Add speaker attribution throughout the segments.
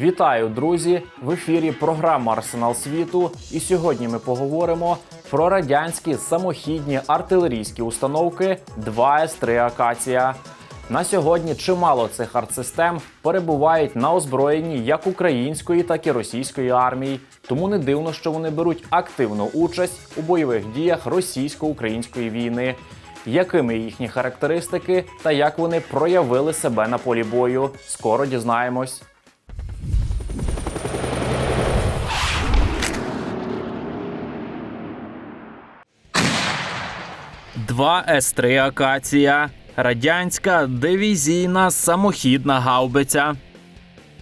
Speaker 1: Вітаю, друзі! В ефірі програма Арсенал світу. І сьогодні ми поговоримо про радянські самохідні артилерійські установки 2С3 Акація. На сьогодні чимало цих артсистем перебувають на озброєнні як української, так і російської армії. Тому не дивно, що вони беруть активну участь у бойових діях російсько-української війни. Якими їхні характеристики та як вони проявили себе на полі бою? Скоро дізнаємось. 2 С3 Акація радянська дивізійна самохідна гаубиця.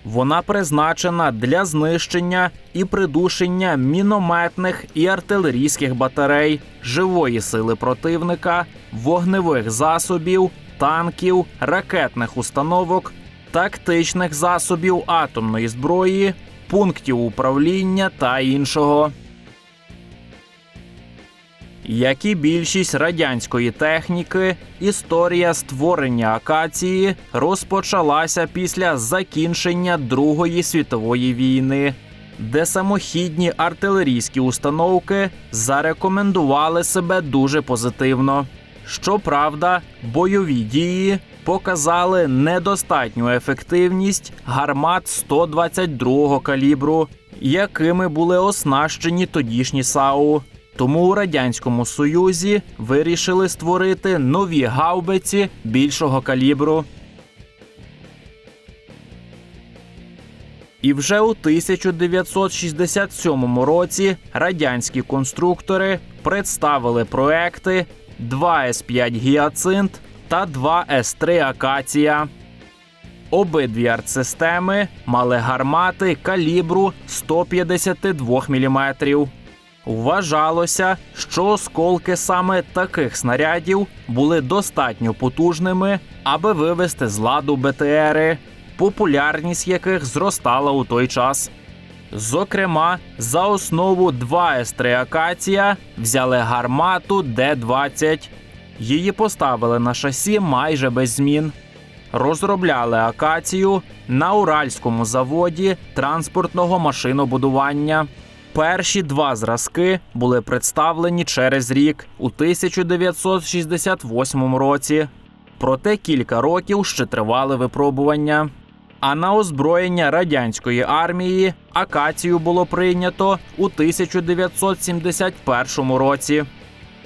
Speaker 1: Вона призначена для знищення і придушення мінометних і артилерійських батарей, живої сили противника, вогневих засобів, танків, ракетних установок, тактичних засобів атомної зброї, пунктів управління та іншого. Як і більшість радянської техніки, історія створення акації розпочалася після закінчення Другої світової війни, де самохідні артилерійські установки зарекомендували себе дуже позитивно. Щоправда, бойові дії показали недостатню ефективність гармат 122 калібру, якими були оснащені тодішні САУ. Тому у радянському союзі вирішили створити нові гаубиці більшого калібру. І вже у 1967 році радянські конструктори представили проекти 2С5 Гіацинт та 2С3 Акація. Обидві артсистеми мали гармати калібру 152 мм. Вважалося, що осколки саме таких снарядів були достатньо потужними, аби вивести з ладу БТРи, популярність яких зростала у той час. Зокрема, за основу 2С3 Акація взяли гармату Д-20. Її поставили на шасі майже без змін. Розробляли акацію на Уральському заводі транспортного машинобудування. Перші два зразки були представлені через рік у 1968 році. Проте кілька років ще тривали випробування. А на озброєння радянської армії акацію було прийнято у 1971 році.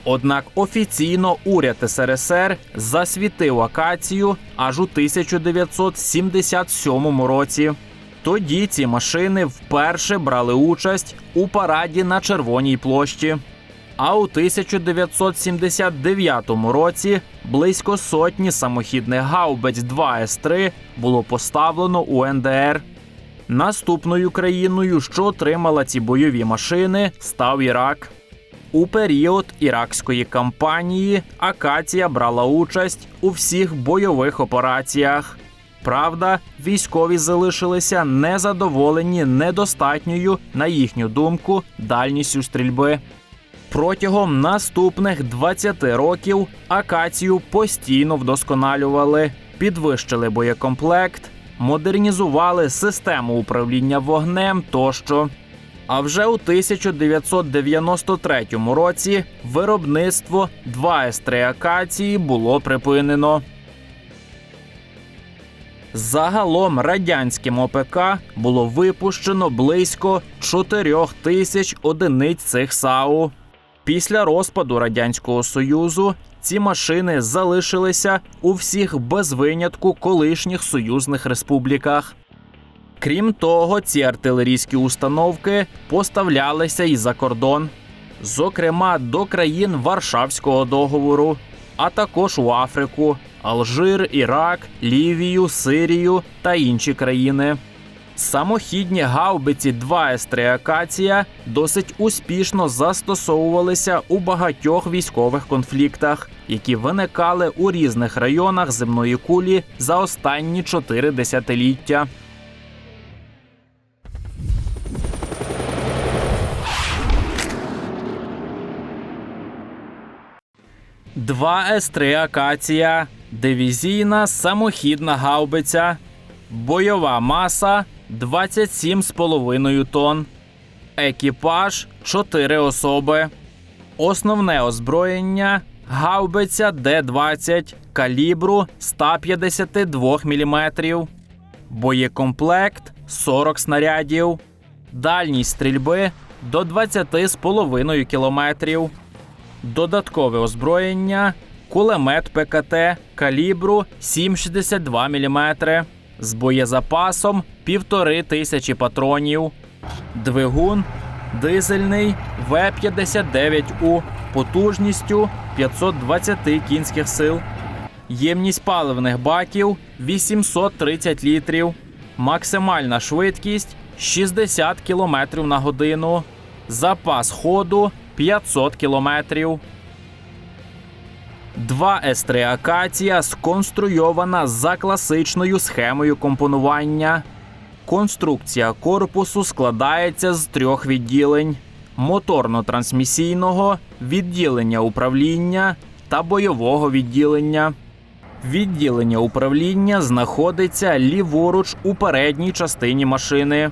Speaker 1: Однак офіційно уряд СРСР засвітив акацію аж у 1977 році. Тоді ці машини вперше брали участь у параді на Червоній площі. А у 1979 році близько сотні самохідних гаубиць 2С3 було поставлено у НДР. Наступною країною, що отримала ці бойові машини, став Ірак. У період іракської кампанії Акація брала участь у всіх бойових операціях. Правда, військові залишилися незадоволені недостатньою, на їхню думку, дальністю стрільби. Протягом наступних 20 років акацію постійно вдосконалювали, підвищили боєкомплект, модернізували систему управління вогнем тощо. А вже у 1993 році виробництво 2С3 акації було припинено. Загалом радянським ОПК було випущено близько 4 тисяч одиниць цих САУ. Після розпаду радянського союзу ці машини залишилися у всіх без винятку колишніх союзних республіках. Крім того, ці артилерійські установки поставлялися і за кордон, зокрема до країн Варшавського договору, а також у Африку, Алжир, Ірак, Лівію, Сирію та інші країни. Самохідні гаубиці 2С3 Акація досить успішно застосовувалися у багатьох військових конфліктах, які виникали у різних районах земної кулі за останні чотири десятиліття. Два С3 Акація, дивізійна самохідна гаубиця, бойова маса 27,5 тонн. Екіпаж 4 особи. Основне озброєння гаубиця Д-20 калібру 152 мм. Боєкомплект 40 снарядів. Дальність стрільби до 20,5 км. Додаткове озброєння кулемет ПКТ калібру 7,62 мм з боєзапасом 1,5 тисячі патронів, двигун дизельний В-59У потужністю 520 кінських сил, ємність паливних баків 830 літрів, максимальна швидкість 60 км на годину, запас ходу 500 кілометрів. Два естриакація акація сконструйована за класичною схемою компонування. Конструкція корпусу складається з трьох відділень: моторно-трансмісійного, відділення управління та бойового відділення. Відділення управління знаходиться ліворуч у передній частині машини.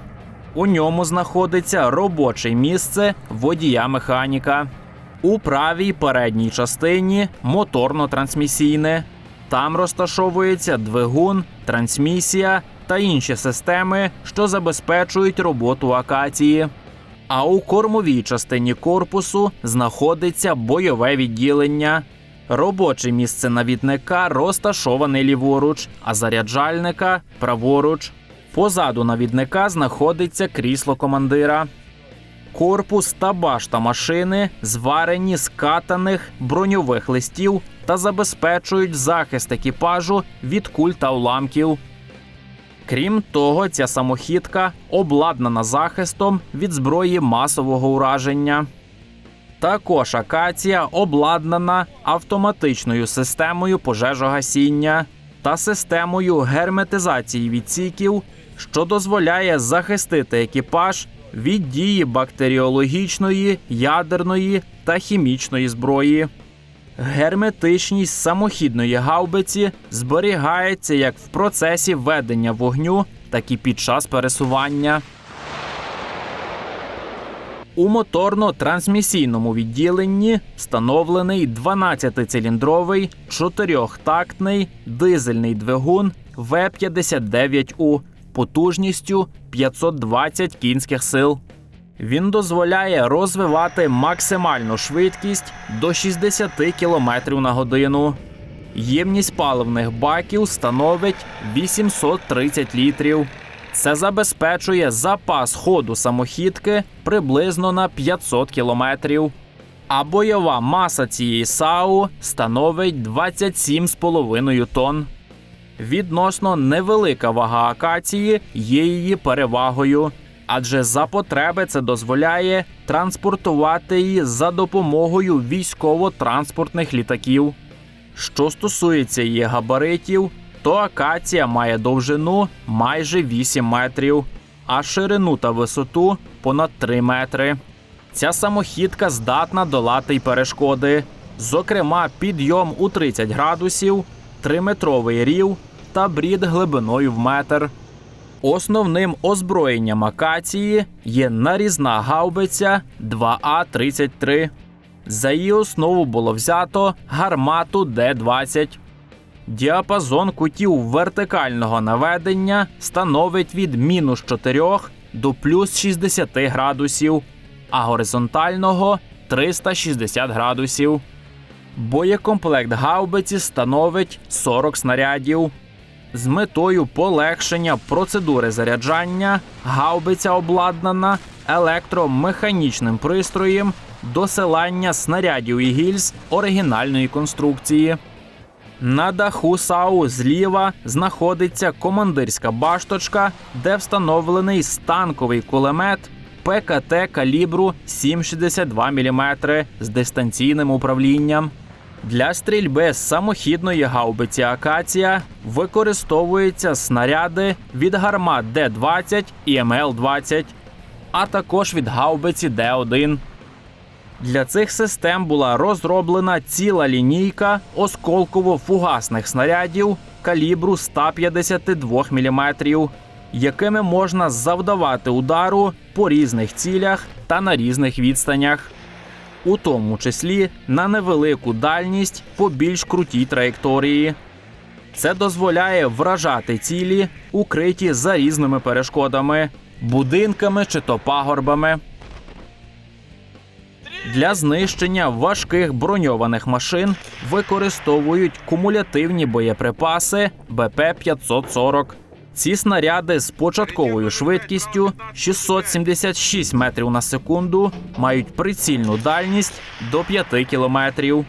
Speaker 1: У ньому знаходиться робоче місце водія механіка. У правій передній частині моторно-трансмісійне. Там розташовується двигун, трансмісія та інші системи, що забезпечують роботу акації. А у кормовій частині корпусу знаходиться бойове відділення. Робоче місце навідника розташоване ліворуч, а заряджальника праворуч. Позаду навідника знаходиться крісло командира. Корпус та башта машини зварені з катаних броньових листів та забезпечують захист екіпажу від куль та уламків. Крім того, ця самохідка обладнана захистом від зброї масового ураження. Також акація обладнана автоматичною системою пожежогасіння та системою герметизації відсіків, що дозволяє захистити екіпаж від дії бактеріологічної, ядерної та хімічної зброї. Герметичність самохідної гаубиці зберігається як в процесі ведення вогню, так і під час пересування. У моторно-трансмісійному відділенні встановлений 12-циліндровий чотирьохтактний дизельний двигун В-59У потужністю 520 кінських сил. Він дозволяє розвивати максимальну швидкість до 60 км на годину. Ємність паливних баків становить 830 літрів. Це забезпечує запас ходу самохідки приблизно на 500 кілометрів. А бойова маса цієї САУ становить 27,5 тонн. Відносно невелика вага акації є її перевагою, адже за потреби це дозволяє транспортувати її за допомогою військово-транспортних літаків. Що стосується її габаритів, то акація має довжину майже 8 метрів, а ширину та висоту понад 3 метри. Ця самохідка здатна долати й перешкоди, зокрема, підйом у 30 градусів, 3-метровий рів та брід глибиною в метр. Основним озброєнням акації є нарізна гаубиця 2А33. За її основу було взято гармату Д-20. Діапазон кутів вертикального наведення становить від мінус 4 до плюс 60 градусів, а горизонтального 360 градусів. Боєкомплект гаубиці становить 40 снарядів. З метою полегшення процедури заряджання гаубиця обладнана електромеханічним пристроєм досилання снарядів і гільз оригінальної конструкції. На даху САУ зліва знаходиться командирська башточка, де встановлений станковий кулемет ПКТ калібру 7,62 мм з дистанційним управлінням. Для стрільби з самохідної гаубиці Акація використовуються снаряди від гармат Д-20 і МЛ-20, а також від гаубиці Д-1. Для цих систем була розроблена ціла лінійка осколково-фугасних снарядів калібру 152 мм. якими можна завдавати удару по різних цілях та на різних відстанях, у тому числі на невелику дальність по більш крутій траєкторії. Це дозволяє вражати цілі, укриті за різними перешкодами, будинками чи то пагорбами. Для знищення важких броньованих машин використовують кумулятивні боєприпаси БП-540. Ці снаряди з початковою швидкістю 676 метрів на секунду мають прицільну дальність до 5 кілометрів.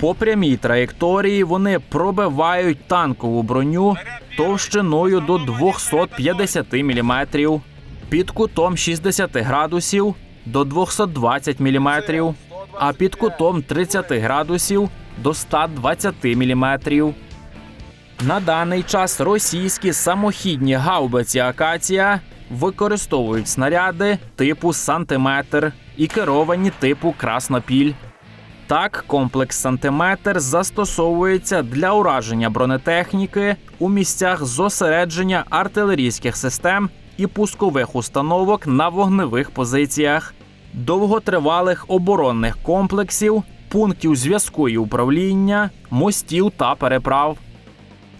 Speaker 1: По прямій траєкторії вони пробивають танкову броню товщиною до 250 мм, під кутом 60 градусів до 220 мм, а під кутом 30 градусів до 120 мм. На даний час російські самохідні гаубиці Акація використовують снаряди типу сантиметр і керовані типу краснопіль. Так, комплекс сантиметр застосовується для ураження бронетехніки у місцях зосередження артилерійських систем і пускових установок на вогневих позиціях, довготривалих оборонних комплексів, пунктів зв'язку і управління, мостів та переправ.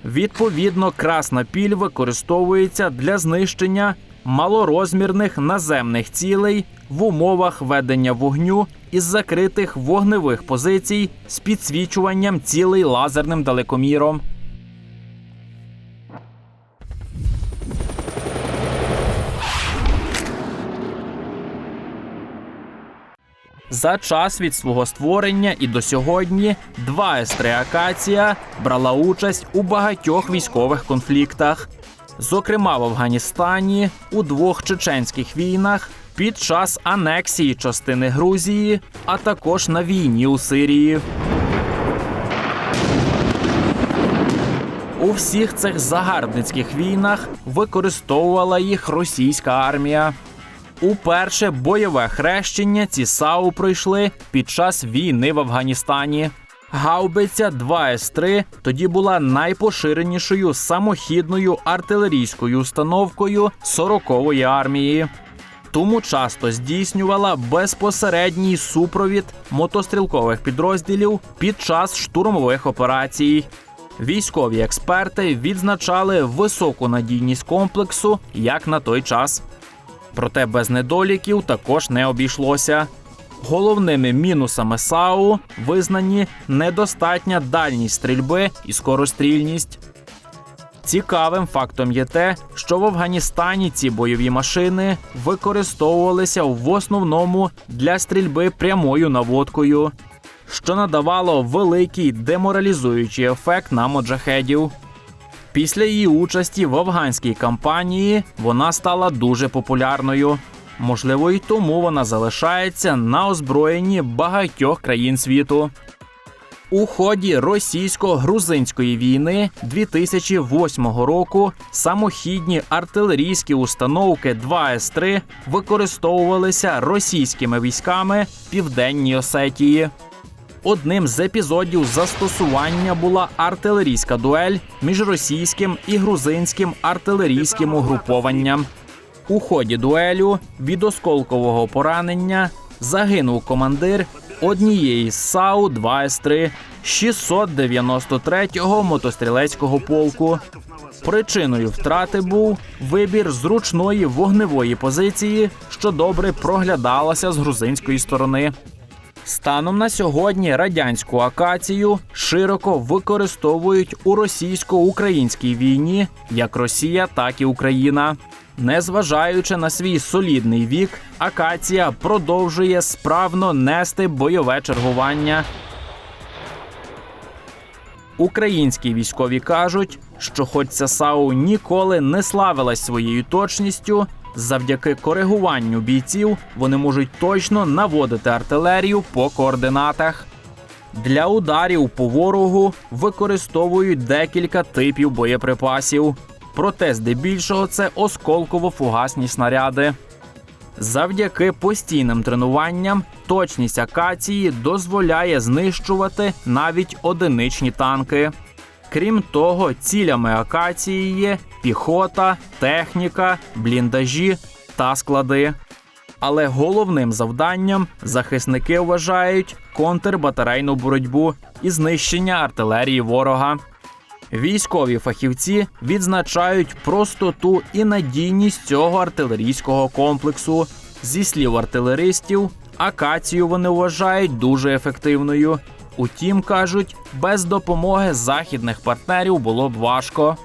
Speaker 1: Відповідно, красна піль використовується для знищення малорозмірних наземних цілей в умовах ведення вогню із закритих вогневих позицій з підсвічуванням цілей лазерним далекоміром. За час від свого створення і до сьогодні два С3 Акація брала участь у багатьох військових конфліктах, зокрема в Афганістані, у двох чеченських війнах, під час анексії частини Грузії, а також на війні у Сирії. У всіх цих загарбницьких війнах використовувала їх російська армія. Уперше бойове хрещення ці САУ пройшли під час війни в Афганістані. Гаубиця 2С3 тоді була найпоширенішою самохідною артилерійською установкою 40-ї армії. Тому часто здійснювала безпосередній супровід мотострілкових підрозділів під час штурмових операцій. Військові експерти відзначали високу надійність комплексу як на той час. Проте без недоліків також не обійшлося. Головними мінусами САУ визнані недостатня дальність стрільби і скорострільність. Цікавим фактом є те, що в Афганістані ці бойові машини використовувалися в основному для стрільби прямою наводкою, що надавало великий деморалізуючий ефект на моджахедів. Після її участі в афганській кампанії вона стала дуже популярною. Можливо, й тому вона залишається на озброєнні багатьох країн світу. У ході російсько-грузинської війни 2008 року самохідні артилерійські установки 2С3 використовувалися російськими військами в південній Осетії. Одним з епізодів застосування була артилерійська дуель між російським і грузинським артилерійським угрупованням. У ході дуелю від осколкового поранення загинув командир однієї з САУ 2С3 693-го мотострілецького полку. Причиною втрати був вибір зручної вогневої позиції, що добре проглядалася з грузинської сторони. Станом на сьогодні радянську акацію широко використовують у російсько-українській війні як Росія, так і Україна. Незважаючи на свій солідний вік, акація продовжує справно нести бойове чергування. Українські військові кажуть, що хоч ця САУ ніколи не славилась своєю точністю, завдяки коригуванню бійців вони можуть точно наводити артилерію по координатах. Для ударів по ворогу використовують декілька типів боєприпасів. Проте здебільшого це осколково-фугасні снаряди. Завдяки постійним тренуванням точність акації дозволяє знищувати навіть одиничні танки. Крім того, цілями акації є піхота, техніка, бліндажі та склади. Але головним завданням захисники вважають контрбатарейну боротьбу і знищення артилерії ворога. Військові фахівці відзначають простоту і надійність цього артилерійського комплексу. Зі слів артилеристів, акацію вони вважають дуже ефективною. Утім, кажуть, без допомоги західних партнерів було б важко.